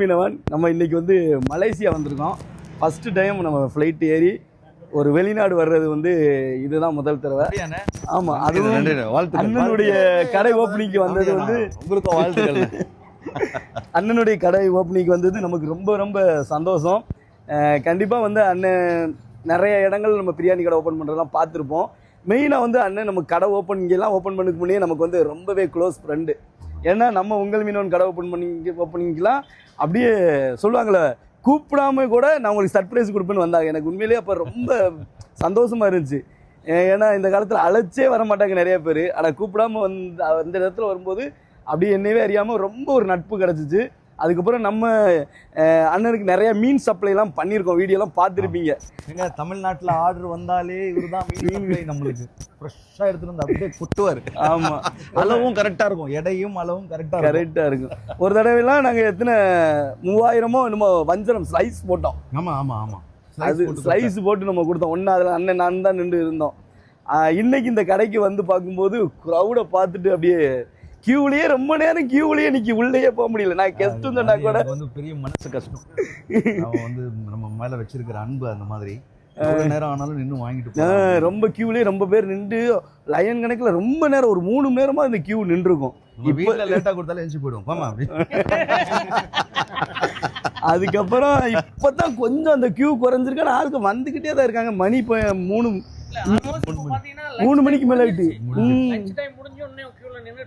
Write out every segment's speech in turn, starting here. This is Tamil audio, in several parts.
மீனவன். நம்ம இன்னைக்கு வந்து மலேசியா வந்திருக்கோம். ஃபஸ்ட்டு டைம் நம்ம ஃப்ளைட் ஏறி ஒரு வெளிநாடு வர்றது வந்து இதுதான் முதல் தடவை? ஆமாம் அதுவும். அண்ணனுடைய கடை ஓப்பனிங்க்கு வந்தது வந்து உங்களுக்கும் வாழ்த்துக்கள் அண்ணனுடைய கடை ஓப்பனிங்க்கு வந்தது நமக்கு ரொம்ப ரொம்ப சந்தோஷம். கண்டிப்பாக வந்து அண்ணன் நிறைய இடங்கள் நம்ம பிரியாணி கடை ஓப்பன் பண்ணுறதெல்லாம் பார்த்துருப்போம். மெயினாக வந்து அண்ணன் நம்ம கடை ஓப்பன் இங்கெல்லாம் ஓப்பன் பண்ணதுக்கு முன்னே நமக்கு வந்து ரொம்பவே க்ளோஸ் ஃப்ரெண்டு ஏன்னா நம்ம உங்கள் மீனவன் கடை ஓப்பன் பண்ணி ஓப்பனிங்கலாம் அப்படியே சொல்லுவாங்களே கூப்பிடாம கூட நான் உங்களுக்கு சர்ப்ரைஸ் கொடுப்பேன்னு வந்தாங்க. எனக்கு உண்மையிலேயே அப்போ ரொம்ப சந்தோஷமாக இருந்துச்சு. ஏன்னா இந்த காலத்தில் அழைச்சே வர மாட்டாங்க நிறைய பேர். ஆனால் கூப்பிடாம வந்து அந்த இடத்துல வரும்போது அப்படியே என்னவே அறியாமல் ரொம்ப ஒரு நட்பு கிடச்சிச்சு. அதுக்கப்புறம் நம்ம அண்ணனுக்கு நிறைய மீன் சப்ளைலாம் பண்ணியிருக்கோம். வீடியோலாம் பார்த்துருப்பீங்க. எங்க தமிழ்நாட்டுல ஆர்டர் வந்தாலே இவர்தான் மீன் supply நம்மளுக்கு. ஃப்ரெஷ்ஷா எடுத்துட்டு வந்து அப்படியே குட்டுவார். ஆமாம் அளவும் கரெக்டா இருக்கும். எடையும் அளவும் கரெக்டா இருக்கும். கரெக்டாக இருக்கும். ஒரு தடவைலாம் நாங்கள் எத்தனை மூவாயிரமோ என்னமோ வஞ்சரம் ஸ்லைஸ் போட்டோம். ஆமா ஆமா ஆமா. அது ஸ்லைஸ் போட்டு நம்ம கொடுத்தோம். ஒன்றா அதில் அண்ணன் நான் தான் நின்று இருந்தோம். இன்னைக்கு இந்த கடைக்கு வந்து பார்க்கும்போது க்ரௌடை பார்த்துட்டு அப்படியே கியூலயே ரொம்ப நேரம் கியூலயே நிக்கி உள்ளேயே போக முடியல. நான் கெஸ்ட் வந்தேன்னா கூட வந்து பெரிய மனசு கஷ்டம். வந்து நம்ம மேல வச்சிருக்கிற அன்பு அந்த மாதிரி. நேரம் ஆனாலும் நின்னு வாங்கிட்டு. ரொம்ப கியூலயே ரொம்ப பேர் நின்று லயன் கணக்குல ரொம்ப நேரம் ஒரு மூணு நேரமா இந்த கியூ நின்றுருக்கும். வீட்டுல லேட்டா கொடுத்தாலும் போமா அப்படி. அதுக்கப்புறம் இப்பதான் கொஞ்சம் அந்த கியூ குறைஞ்சிருக்கான ஆளுக்கு வந்துகிட்டே தான் இருக்காங்க. மணி இப்போ மூணு மூணு மணிக்கு மேல ஆயிட்டு. ம்.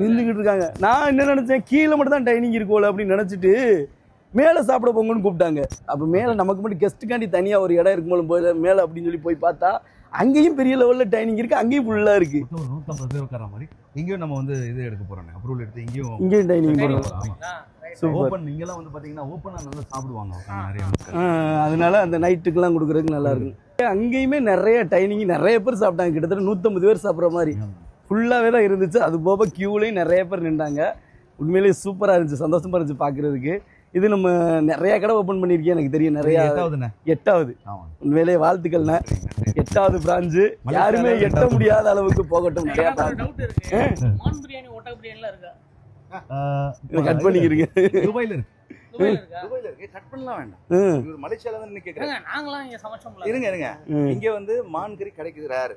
நின்றுக்கிட்டு இருக்காங்க. நான் என்ன நினைச்சேன்? கீழே மட்டும் தான் டைனிங் இருக்கும்ல அப்படின்னு நினைச்சிட்டு மேலே சாப்பிட போங்கன்னு கூப்பிட்டாங்க. அப்போ மேலே நமக்கு மட்டும் கெஸ்ட்டுக்காண்டி தனியாக ஒரு இடம் இருக்கும்போது போய் மேலே அப்படின்னு சொல்லி போய் பார்த்தா அங்கேயும் பெரிய லெவலில் டைனிங் இருக்கு அங்கேயும் ஃபுல்லாக இருக்கு. மொத்தம் ஒரு நூத்தம்பது பேர் உட்கார மாதிரி இங்கேயும் நம்ம வந்து இது எடுக்க போறோம். அப்ரூவல் எடுத்து இங்கேயும் இங்கேயும் டைனிங் சூப்பர் ஓப்பன் இங்கெல்லாம் வந்து பாத்தீங்கன்னா ஓப்பனா நல்லா சாப்பிடுவாங்க நிறைய அதனால அந்த நைட்டுக்கெல்லாம் கொடுக்குறதுக்கு நல்லா இருக்கும். அங்கேயுமே நிறைய டைனிங் நிறைய பேர் சாப்பிட்டாங்க. கிட்டத்தட்ட நூற்றம்பது பேர் சாப்பிட்ற மாதிரி. ஃபுல்லாகவே தான் இருந்துச்சு. அது போக கியூலையும் நிறைய பேர் நின்றாங்க. உண்மையிலேயே சூப்பராக இருந்துச்சு. சந்தோஷமா இருந்துச்சு பார்க்குறதுக்கு. இது நம்ம நிறைய கடை ஓப்பன் பண்ணியிருக்கேன் எனக்கு தெரியும். நிறைய எட்டாவது. உண்மையிலேயே வாழ்த்துக்கள்ண்ணே. எட்டாவது பிராஞ்சு யாருமே எட்ட முடியாத அளவுக்கு போகட்டும். நிறைய கட் பண்ணிக்கிறீங்க. துபாயில கட் பண்ணலாம் வேண்டாம். இவர் மலேசியால தான் கேக்குறாரு. ஏங்க, நாங்களாம் இங்க சமைச்சோம்ல. இருங்க இருங்க. இங்க வந்து மான் கறி கிடைக்குது ரேர்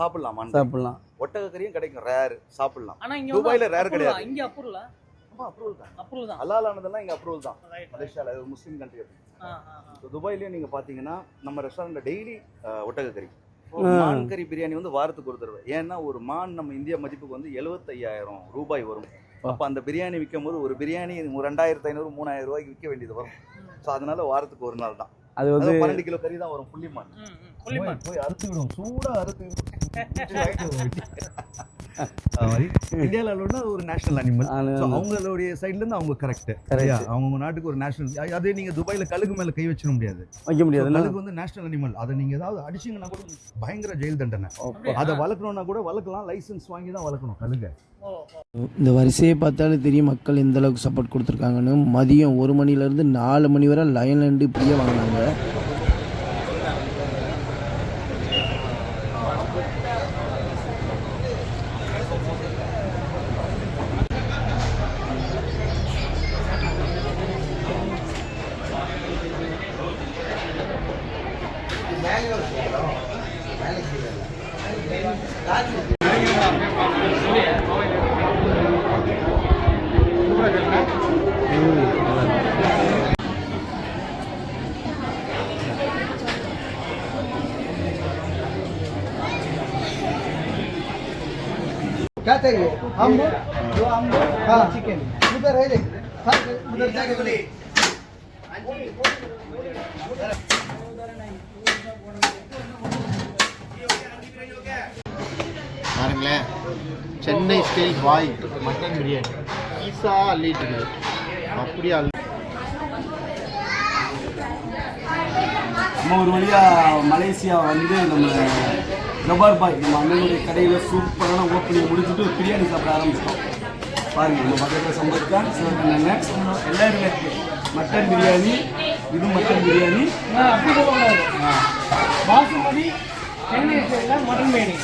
சாப்பிடலாம் மான். சாப்பிடலாம். ஒட்டக கறியும் கிடைக்கும் ரேர் சாப்பிடலாம். ஆனா இங்க துபாயில approval கிடையாது. இங்க அப்ரூவல் அப்ரூவல் தான். அப்ரூவல் தான். ஹலால் ஆனதெல்லாம் இங்க அப்ரூவல் தான். மலேசியால ஒரு முஸ்லீம் கண்ட்ரி. ஸோ துபாயிலயும் நீங்க பாத்தீங்கன்னா நம்ம ரெஸ்டாரண்ட்ல டெய்லி ஒட்டக கறி ஆ. மான் கறி பிரியாணி வந்து வாரத்துக்கு ஒரு தடவை. ஏன்னா ஒரு மான் நம்ம இந்தியா மதிப்புக்கு வந்து எழுபத்தையாயிரம் ரூபாய் வரும். அப்ப அந்த பிரியாணி விற்கும் போது ஒரு பிரியாணி ரெண்டாயிரத்தி ஐநூறு மூணாயிரம் ரூபாய்க்கு விற்க வேண்டியது வரும். ஸோ அதனால வாரத்துக்கு ஒரு நாள் தான். அது வந்து பன்னெண்டு கிலோ கறி தான் வரும். புள்ளிமான். போய் போய் அறுத்து விடும் சூடா அறுத்து இந்தியாவில் உள்ளனா அது ஒரு நேஷனல் அனிமல் அவங்களுடைய சைடுல இருந்து அவங்க கரெக்ட் Correct. அவங்க நாட்டுக்கு ஒரு நேஷனல் அதே நீங்க துபாயில கழுகு மேல கை வச்சிட முடியாது. வைக்க முடியாது. கழுகு வந்து நேஷனல் அனிமல் அதை நீங்க ஏதாவது அடிச்சீங்கன்னா கூட பயங்கர ஜெயில் தண்டனை? அதை வளர்க்கணும்னா கூட வளர்க்கலாம் லைசென்ஸ் வாங்கி தான் வளர்க்கணும் கழுக. இந்த வரிசையை பார்த்தாலே தெரியும் மக்கள் எந்த அளவுக்கு சப்போர்ட் கொடுத்துருக்காங்கன்னு. மதியம் ஒரு மணிலேருந்து நாலு மணி வரை லைன்ல நின்று இப்படியே வாங்கினாங்க. क्या चाहिए अम्बू दो अम्बू हाँ चिकन उधर है देख हाँ, उधर जाके बोले பாருங்களேன் சென்னை ஸ்டைல் பாய் மட்டன் பிரியாணி ஈஸா அள்ளிட்டு இருக்குது அப்படியே அள்ளி நம்ம ஒரு வழியாக மலேசியா வந்து நம்ம ரபார் பாய் நம்ம அண்ணனுடைய கடையில் சூப்பரான ஓப்பனிங் முடிச்சுட்டு பிரியாணி சாப்பிட ஆரம்பிச்சிட்டோம். பாருங்க நம்ம பக்கத்தில் சம்பத்கான் சிவகண்ணன் எல்லாருமே மட்டன் பிரியாணி இது மட்டன் பிரியாணி. பாசுமதி சென்னை ஸ்டைல்ல மட்டன் பிரியாணி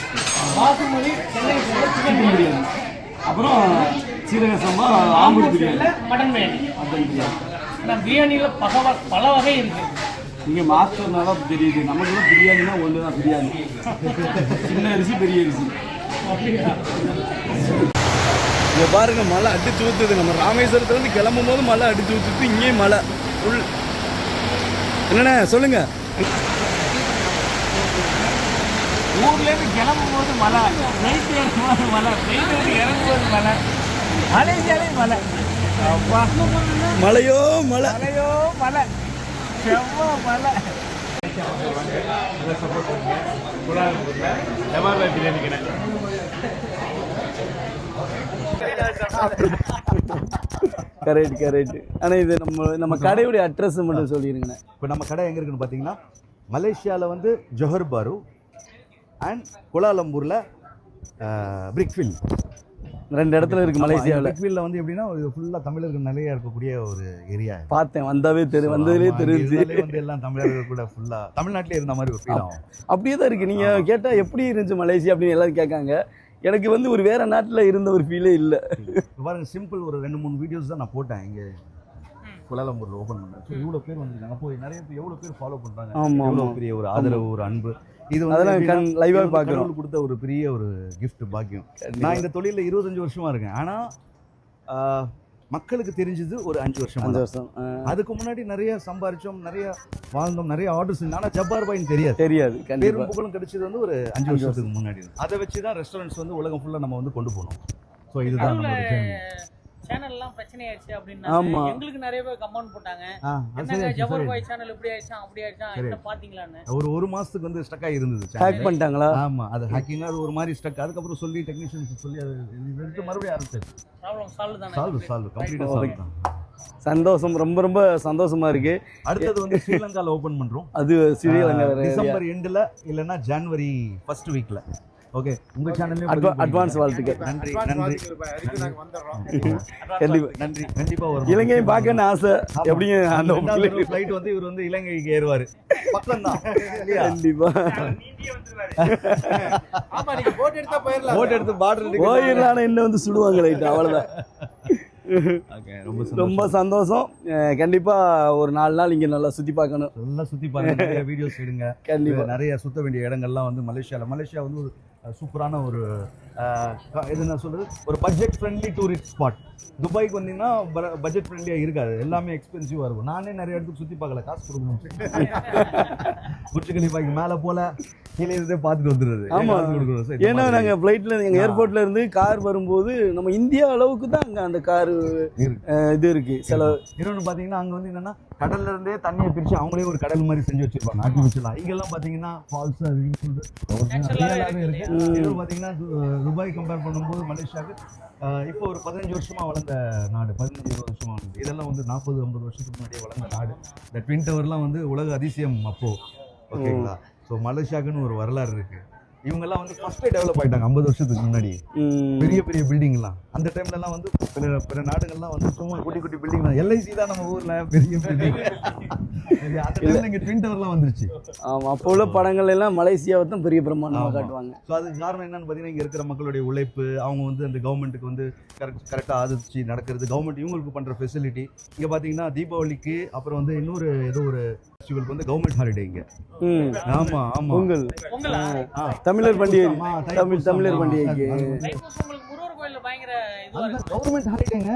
பாசுமதி சென்னை ஸ்டைல்ல சிக்கன் பிரியாணி அப்புறம் சீரக சம்பா ஆம்பூர் பிரியாணி மட்டன் பிரியாணி மட்டன் பிரியாணி ஆனால் பிரியாணியில் பல வ- பல வகை இருக்கு. இங்கே மாஸ்டர்னால தெரியுது. நமக்குலாம் பிரியாணினா ஒன்று தான் பிரியாணி. சின்ன அரிசி பெரிய அரிசி. இங்க பாருங்க மழை அடிச்சு ஊத்துது. நம்ம ராமேஸ்வரத்துலேருந்து கிளம்பும் போது மழை அடிச்சு ஊத்துது. இங்கேயும் மழை. ஃபுல் என்னண்ணே சொல்லுங்க. ஊர்லேருந்து கிளம்பும் போது மழை. நைட்டு ஏறும்போது மழை. நைட்டு வந்து இறங்கும்போது மழை. மலேசியாலே மழை அப்பா கரெக்ட் கரெக்ட் ஆனால் இது நம்ம நம்ம கடையுடைய அட்ரஸ் மட்டும் சொல்லிடுங்கண்ணே இப்போ நம்ம கடை எங்கே இருக்குன்னு பார்த்தீங்கன்னா மலேசியாவில் வந்து ஜொஹர் பாரு அண்ட் கோலாலம்பூரில் பிரிக்ஃபில் ரெண்டு இடத்துல இருக்கு மலேசியாவில் பிரிக்ஃபில்ல வந்து எப்படின்னா இது ஃபுல்லாக தமிழர்கள் நிறைய இருக்கக்கூடிய ஒரு ஏரியா பார்த்தேன் வந்தாவே தெரியும் வந்ததுலேயே தெரிஞ்சு வந்து எல்லாம் தமிழர்கள் கூட ஃபுல்லாக தமிழ்நாட்டிலே இருந்த மாதிரி ஒரு ஃபீல் ஆகும். அப்படியே தான் இருக்கு. நீங்க கேட்டா எப்படி இருந்துச்சு மலேசியா அப்படின்னு எல்லாரும் கேட்காங்க. எனக்கு வந்து ஒரு வேற நாட்டுல இருந்த ஒரு ஃபீலே இல்லை. பாருங்க சிம்பிள் ஒரு ரெண்டு மூணு வீடியோஸ் தான் நான் போட்டேன். இங்கே குலாலம்பூரில் ஓப்பன் பண்ணேன். ஸோ இவ்வளோ பேர் வந்துருக்காங்க. போய் நிறைய பேர் எவ்வளோ பேர் ஃபாலோ பண்ணுறாங்க எவ்வளோ. பெரிய ஒரு ஆதரவு ஒரு அன்பு. இது வந்து அதெல்லாம் கண் வந்து பார்க்கிறோம். கொடுத்த ஒரு பெரிய ஒரு gift பாக்கியம். நான் இந்த தொழிலில் இருபத்தஞ்சு வருஷமா இருக்கேன். ஆனால் மக்களுக்கு தெரிஞ்சது ஒரு அஞ்சு வருஷம் அஞ்சு வருஷம் அதுக்கு முன்னாடி நிறைய சம்பாரிச்சோம் நிறைய வாழ்ந்தோம் நிறைய ஆர்டர்ஸ் ஆனால் ஜப்பார் பாயின்னு தெரியாது. தெரியாது பேரும் புகழும் கிடைச்சது வந்து ஒரு அஞ்சு வருஷத்துக்கு முன்னாடி அதை வச்சு தான் ரெஸ்டாரண்ட்ஸ் வந்து உலகம் ஃபுல்லாக நம்ம வந்து கொண்டு போனோம். ஸோ இதுதான் நம்மளோட. சேனல்லாம் பிரச்சனை ஆயிடுச்சு அப்படின்னா. எங்களுக்கு நிறைய பேர் கமெண்ட் போட்டாங்க. என்னங்க ஜபர். பாய் சேனல் இப்படி ஆயிடுச்சா அப்படி ஆயிடுச்சா. என்ன பாத்தீங்களான்னு. ஒரு ஒரு மாசத்துக்கு வந்து ஸ்டக் ஆகி இருந்தது ஹேக். பண்ணிட்டாங்களா? ஆமா அது ஹேக்கிங் அது ஒரு மாதிரி ஸ்டக் அதுக்கப்புறம் சொல்லி டெக்னீஷியன்ஸ் சொல்லி அது மறுபடியும் ப்ராப்ளம் சால்வ் தானே. சால்வ் சால்வ் கம்ப்ளீட்டாக சால்வ் தான். சந்தோஷம் ரொம்ப ரொம்ப சந்தோஷமா இருக்கு. அடுத்தது வந்து ஸ்ரீலங்கால ஓபன் பண்றோம். அது ஸ்ரீலங்கா. டிசம்பர் எண்டில் இல்லைன்னா ஜனவரி ஃபர்ஸ்ட் வீக்ல ஓகே உங்க Adva- advance வாழ்த்துக்கள். நன்றி நன்றி. கண்டிப்பா. நன்றி. கண்டிப்பா வரும் இலங்கையை பார்க்கணும்னு ஆசை. எப்படியும் அந்த ஃப்ளைட் வந்து இவர் வந்து இலங்கைக்கு ஏறுவாரு. பக்கம் தான் கண்டிப்பா. ஆமா நீங்க போட் எடுத்தா போயிடலாம் போட் எடுத்து பார்டர் போயிடலான்னு என்ன வந்து சுடுவாங்க லைட் அவ்வளவுதான். ஓகே ரொம்ப சந்தோஷம். கண்டிப்பா ஒரு நாலு நாள் இங்க நல்லா சுத்தி பார்க்கணும். நல்லா சுத்தி பாருங்க நிறைய வீடியோஸ் எடுங்க. கண்டிப்பா. நிறைய சுத்த வேண்டிய இடங்கள்லாம் வந்து மலேசியால. மலேசியா வந்து ஒரு சூப்பரான ஒரு இது என்ன சொல்றது? ஒரு பட்ஜெட் ஃப்ரெண்ட்லி டூரிஸ்ட் ஸ்பாட் துபாய்க்கு வந்தீங்கன்னா பட்ஜெட் ஃப்ரெண்ட்லியாக இருக்காது. எல்லாமே எக்ஸ்பென்சிவாக இருக்கும். நானே நிறைய இடத்துக்கு சுற்றி பார்க்கல. காசு கொடுக்கணும். புர்ஜ் கலிஃபாய்க்கு மேலே போல கீழே இருந்தே பார்த்துட்டு வந்துடுறது. ஏன் ஆமா. காசு கொடுக்கணும்? ஏன்னா மாதிரி. நாங்க ஃப்ளைட்ல எங்க ஆ. ஏர்போர்ட்ல இருந்து கார் வரும்போது நம்ம இந்தியா அளவுக்கு தான் அங்க அந்த கார். இது இருக்கு. சில இன்னொன்று பார்த்தீங்கன்னா அங்கே வந்து என்னன்னா கடல்ல இருந்தே தண்ணியை பிரிச்சு அவங்களே ஒரு கடல் மாதிரி செஞ்சு வச்சிருப்பாங்க. ஆர்டிஃபிஷியலா இங்கெல்லாம் பார்த்தீங்கன்னா ஃபால்ஸ் அது இதுன்னு சொல்லிட்டு ரியலாகவே இருக்கு. ம். இன்னொன்று பார்த்தீங்கன்னா து- துபாய் கம்பேர் பண்ணும்போது மலேசியாவுக்கு இப்போ ஒரு பதினஞ்சு வருஷமா வளர்ந்த நாடு. பதினஞ்சு இருபது வருஷமா வளர்ந்து இதெல்லாம் வந்து நாற்பது ஐம்பது வருஷத்துக்கு முன்னாடியே வளர்ந்த நாடு. இந்த ட்வின் டவர்லாம் வந்து உலக அதிசயம் அப்போ. ஓகேங்களா? ஸோ மலேசியாவுக்குன்னு ஒரு வரலாறு இருக்கு. இவங்கெல்லாம் வந்து ஃபர்ஸ்டே டெவலப் ஆயிட்டாங்க ஐம்பது வருஷத்துக்கு முன்னாடி. பெரிய பெரிய பில்டிங்லாம் அந்த டைம்லலாம் வந்து பிற பிற நாடுகள்லாம் வந்து சும்மா குட்டி குட்டி பில்டிங் தான். எல்ஐசி தான் நம்ம ஊர்ல பெரிய பில்டிங் அந்த டைம்ல இங்க ட்வின் டவர்லாம் வந்துருச்சு. ஆமா அப்போ உள்ள படங்கள் எல்லாம் மலேசியாவை தான் பெரிய பிரம்மாண்டமா ஆமா. காட்டுவாங்க. ஸோ அதுக்கு காரணம் என்னன்னு பார்த்தீங்கன்னா இங்கே இருக்கிற மக்களுடைய உழைப்பு அவங்க வந்து அந்த கவர்மெண்ட்டுக்கு வந்து கரெக்ட் கரெக்டாக ஆதரிச்சு நடக்கிறது கவர்மெண்ட் இவங்களுக்கு பண்ணுற ஃபெசிலிட்டி இங்கே பார்த்தீங்கன்னா தீபாவளிக்கு அப்புறம் வந்து இன்னொரு ஏதோ ஒரு ஃபெஸ்டிவலுக்கு வந்து கவர்மெண்ட் ஹாலிடே இங்கே. ம். ஆமாம் ஆமாம் பொங்கல் பொங்கலா தமிழர் பண்டிகை. ஆமா, தமிழ் தமிழர் ஆமா, பண்டிகைக்கு. இருக்கு. கவர்மெண்ட் ஹாலிடேங்க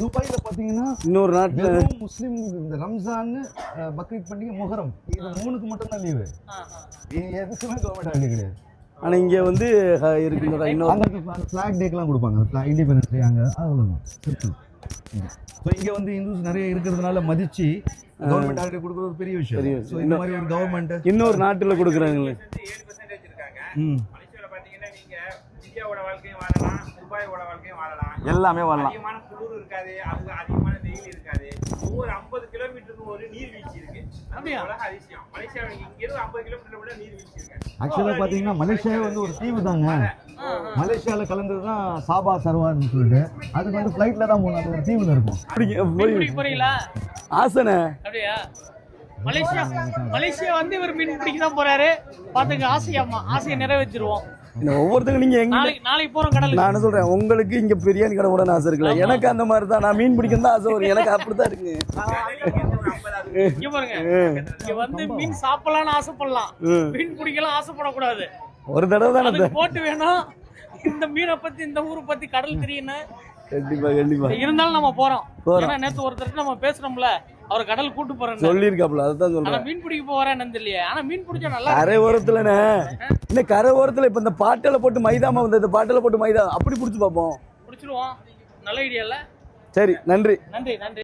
துபாயில பார்த்தீங்கன்னா இன்னொரு நாட்டுல முஸ்லீம் இந்த ரம்ஜான் பக்ரீத் பண்டிகை முஹரம். இது மூணுக்கு மட்டும் தான் லீவு. எதுக்குமே கவர்மெண்ட் ஹாலிடே கிடையாது. ஆனா இங்க வந்து அஹ், இருக்குன்ற இன்னொரு ஃபிளாக் டேக்கெலாம் கொடுப்பாங்க. இண்டிபெண்டன்ஸ் டே அங்கே அவ்வளோதான் சிம்பிள் ஸோ இங்கே வந்து இந்துஸ் நிறைய இருக்கிறதுனால மதிச்சு கவர்மெண்ட் ஹாலிடே கொடுக்குறது ஒரு பெரிய விஷயம். ஸோ இந்த மாதிரி ஒரு கவர்மெண்ட் இன்னொரு நாட்டுல கொடுக்குறாங்களே. ம். மலேசியால பாத்தீங்கன்னா நீங்க இந்தியாவோட வாழ்க்கையும் வாழலாம் துபாயோட வாழ்க்கையும் வாழலாம். எல்லாமே வரலாம் அதிகமான குளிர் இருக்காது அவங்க அதிகமான வெயில் இருக்காது. ஒவ்வொரு ஐம்பது கிலோமீட்டருக்கு ஒரு நீர்வீழ்ச்சி இருக்கு. உலக அதிசயம். மலேசியா இங்க இருந்து ஐம்பது கிலோமீட்டர் கூட நீர்வீழ்ச்சி இருக்கு. ஆக்சுவலாக பார்த்தீங்கன்னா மலேசியாவே வந்து ஒரு தீவு தாங்க. மலேசியாவில் கலந்தது தான் சாபா சர்வான்னு சொல்லிட்டு. அதுக்கு வந்து ஃப்ளைட்டில் தான் போகணும் அது ஒரு தீவில் இருக்கும். போறீங்களா? ஆசனை. அப்படியா? மலேசியா மலேசியா வந்து இவர் மீன் பிடிக்க தான் போறாரு. பாத்துங்க ஆசையாமா ஆசையை நிறைவேற்றிருவோம் இந்த ஒவ்வொருத்தங்க நீங்க எங்க நாளைக்கு போறோம் கடலுக்கு. நான் சொல்றேன் உங்களுக்கு இங்க பிரியாணி கடை கூட ஆசை இருக்குல்ல. எனக்கு அந்த மாதிரி தான் நான் மீன் பிடிக்கணும் தான் ஆசை வரும். எனக்கு அப்படிதான் இருக்கு. இங்க பாருங்க. இங்க வந்து மீன் சாப்பிடலாம்னு ஆசைப்படலாம். மீன் பிடிக்கலாம் ஆசைப்படக்கூடாது. ஒரு தடவை தானே போட்டு வேணும் இந்த மீனை பத்தி இந்த ஊரை பத்தி கடல் தெரியணும் கண்டிப்பா கண்டிப்பா. இருந்தாலும் நம்ம போறோம். போறோம். ஏன்னா நேத்து ஒருத்தர் நம்ம பேசுறோம்ல அவர் கடல் கூட்டு போறேன்னு. சொல்லியிருக்காப்புல அதான் சொல்றேன். மீன் பிடிக்க போறேன்னு தெரியல ஆனா மீன் பிடிச்சா நல்லா கரை ஓரத்துலண்ணே இந்த கரை ஓரத்துல இப்ப இந்த பாட்டில போட்டு மைதா மாவு இந்த பாட்டில போட்டு மைதா அப்படி புடிச்சு பார்ப்போம். பிடிச்சிருவோம். நல்ல ஐடியா இல்ல சரி நன்றி. நன்றி நன்றி.